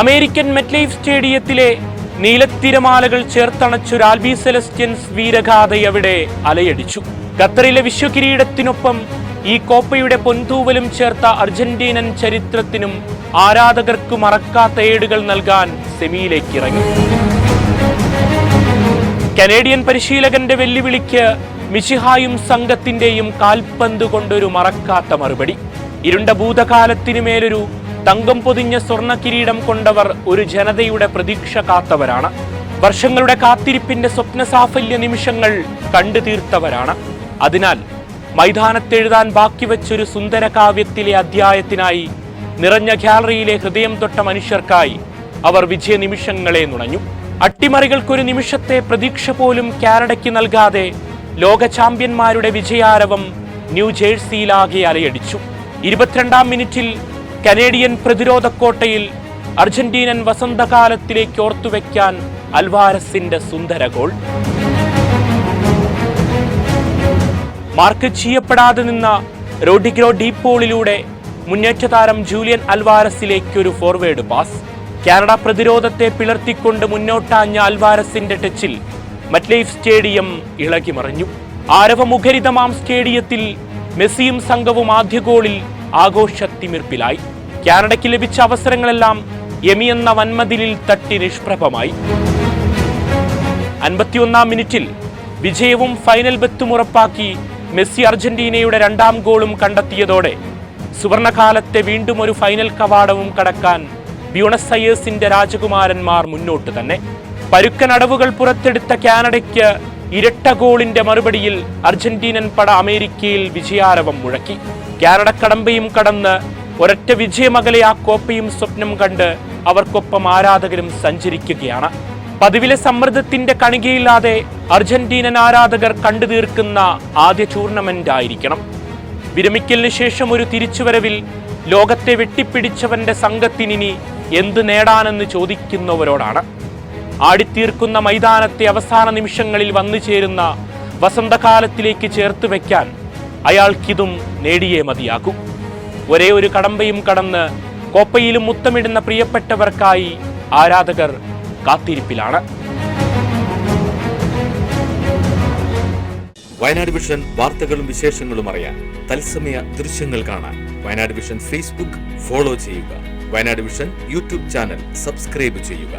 American MetLife സ്റ്റേഡിയത്തിലെ നീലത്തിരമാലകൾ ചേർത്തണച്ചൊരു ആൽബി സെലസ്റ്റ്യൻസ് വീരഗാഥയവിടെ അലയടിച്ചു. ഖത്തറിലെ വിശ്വകിരീടത്തിനൊപ്പം ഈ കോപ്പയുടെ പൊന്തൂവലും ചേർത്ത അർജന്റീനൻ ചരിത്രത്തിനും ആരാധകർക്ക് മറക്കാത്ത ഏടുകൾ നൽകാൻ സെമിയിലേക്ക് ഇറങ്ങി കനേഡിയൻ പരിശീലകന്റെ വെല്ലുവിളിക്ക് മിഷിഹായും സംഘത്തിന്റെയും കാൽപന്ത് കൊണ്ടൊരു മറക്കാത്ത മറുപടി. ഇരുണ്ട ഭൂതകാലത്തിനു മേലൊരു തങ്കം പൊതിഞ്ഞ സ്വർണ കിരീടം കൊണ്ടവർ ഒരു ജനതയുടെ പ്രതീക്ഷ കാത്തവരാണ്. വർഷങ്ങളുടെ കാത്തിരിപ്പിന്റെ സ്വപ്ന സാഫല്യ നിമിഷങ്ങൾ കണ്ടു തീർത്തവരാണ്. അതിനാൽ മൈതാനത്തെഴുതാൻ ബാക്കി വെച്ചൊരു സുന്ദര കാവ്യത്തിലെ അധ്യായത്തിനായി നിറഞ്ഞ ഗ്യാലറിയിലെ ഹൃദയം തൊട്ട മനുഷ്യർക്കായി അവർ വിജയ നിമിഷങ്ങളെ നുണഞ്ഞു. അട്ടിമറികൾക്കൊരു നിമിഷത്തെ പ്രതീക്ഷ പോലും കാനഡയ്ക്ക് നൽകാതെ ലോക ചാമ്പ്യന്മാരുടെ വിജയാരവം ന്യൂ ജേഴ്സിയിലാകെ അലയടിച്ചു. ഇരുപത്തിരണ്ടാം മിനിറ്റിൽ കനേഡിയൻ പ്രതിരോധ കോട്ടയിൽ അർജന്റീനൻ വസന്തകാലത്തിലേക്ക് ഓർത്തുവെക്കാൻ അൽവാരസിന്റെ സുന്ദര ഗോൾ. മാർക്ക് ചെയ്യപ്പെടാതെ നിന്ന റോഡിഗ്രോ ഡീപ്പോളിലൂടെ മുന്നേറ്റ താരം ജൂലിയൻ അൽവാരസിലേക്കൊരു ഫോർവേഡ് പാസ്. കാനഡ പ്രതിരോധത്തെ പിളർത്തിക്കൊണ്ട് മുന്നോട്ടാഞ്ഞ അൽവാരസിന്റെ ടച്ചിൽ മറ്റ്ലൈഫ് സ്റ്റേഡിയം ഇളകിമറിഞ്ഞു. ആരവമുഖരിതമാം സ്റ്റേഡിയത്തിൽ മെസ്സിയും സംഘവും ആദ്യ ഗോളിൽ ആഘോഷത്തിമിർപ്പിലായി. കാനഡയ്ക്ക് ലഭിച്ച അവസരങ്ങളെല്ലാം എമി എന്ന വൻമതിലിൽ തട്ടി നിഷ്പ്രഭമായി. അൻപത്തിയൊന്നാം മിനിറ്റിൽ വിജയവും ഫൈനൽ ബത്തും ഉറപ്പാക്കി മെസ്സി അർജന്റീനയുടെ രണ്ടാം ഗോളും കണ്ടെത്തിയതോടെ സുവർണകാലത്തെ വീണ്ടും ഒരു ഫൈനൽ കവാടവും കടക്കാൻ ബ്യൂണസ് അയേഴ്സിന്റെ രാജകുമാരന്മാർ മുന്നോട്ട് തന്നെ. പരുക്കനടവുകൾ പുറത്തെടുത്ത കാനഡയ്ക്ക് ഇരട്ട ഗോളിന്റെ മറുപടിയിൽ അർജന്റീനൻ പട അമേരിക്കയിൽ വിജയാരവം മുഴക്കി. കാനഡ കടമ്പയും കടന്ന് ഒരൊറ്റ വിജയമകലെ ആ കോപ്പയും സ്വപ്നം കണ്ട് അവർക്കൊപ്പം ആരാധകരും സഞ്ചരിക്കുകയാണ്. പതിവിലെ സമ്മർദ്ദത്തിന്റെ കണികയില്ലാതെ അർജന്റീനൻ ആരാധകർ കണ്ടു തീർക്കുന്ന ആദ്യ ടൂർണമെന്റ് ആയിരിക്കണം വിരമിക്കലിന് ശേഷം ഒരു തിരിച്ചുവരവിൽ ലോകത്തെ വെട്ടിപ്പിടിച്ചവന്റെ സംഘത്തിനി എന്ത് നേടാനെന്ന് ചോദിക്കുന്നവരോടാണ്. ആടിത്തീർക്കുന്ന മൈതാനത്തെ അവസാന നിമിഷങ്ങളിൽ വന്നു ചേരുന്ന വസന്തകാലത്തിലേക്ക് ചേർത്ത് വയ്ക്കാൻ അയാൾക്കിതും നേടിയേ മതിയാകും. ഒരേ ഒരു കടമ്പയും കടന്ന് കോപ്പയിലും മുത്തമിടുന്ന പ്രിയപ്പെട്ടവർക്കായി ആരാധകർ കാത്തിരിപ്പിലാണ്. വയനാട് വിഷൻ വാർത്തകളും വിശേഷങ്ങളും അറിയാൻ തത്സമയ ദൃശ്യങ്ങൾ കാണാൻ വയനാട് വിഷൻ ഫേസ്ബുക്ക് ഫോളോ ചെയ്യുക. Wayanad vision YouTube channel subscribe ചെയ്യുക.